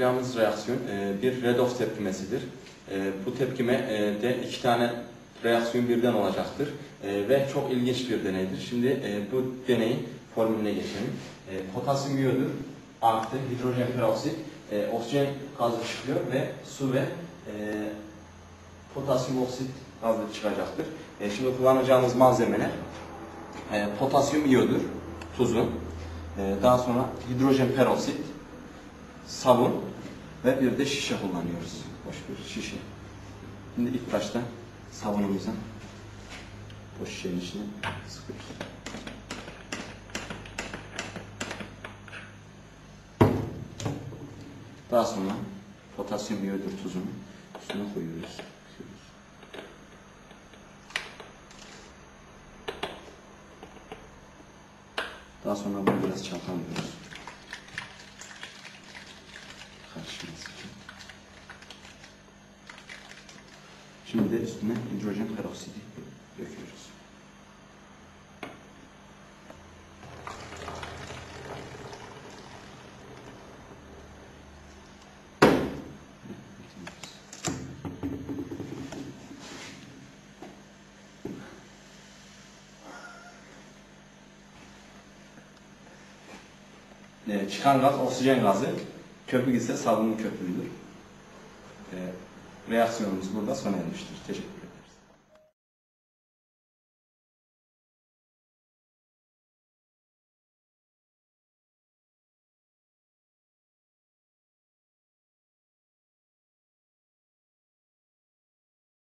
Yapacağımız reaksiyon e, bir redox tepkimesidir. E, Bu tepkime e, de iki tane reaksiyon birden olacaktır ve çok ilginç bir deneydir. Şimdi bu deneyin formülüne geçelim. Potasyum iyodür artı hidrojen peroksit, oksijen gazı çıkıyor ve su ve potasyum oksit gazı çıkacaktır. Şimdi kullanacağımız malzemeler potasyum iyodür, tuzu, e, daha sonra hidrojen peroksit, sabun ve bir de şişe kullanıyoruz. Boş bir şişe. Şimdi ilk başta sabunumuzu bu şişenin içine sıkıyoruz. Daha sonra potasyum iyodür tuzunu üstüne koyuyoruz. Daha sonra bunu biraz çalkalıyoruz. Karışması için. Şimdi de üstüne hidrojen peroksidi döküyoruz. Çıkan gaz oksijen gazı, köpük ise sabunun köpüğüdür. Ee, reaksiyonumuz burada sona ermiştir. Teşekkür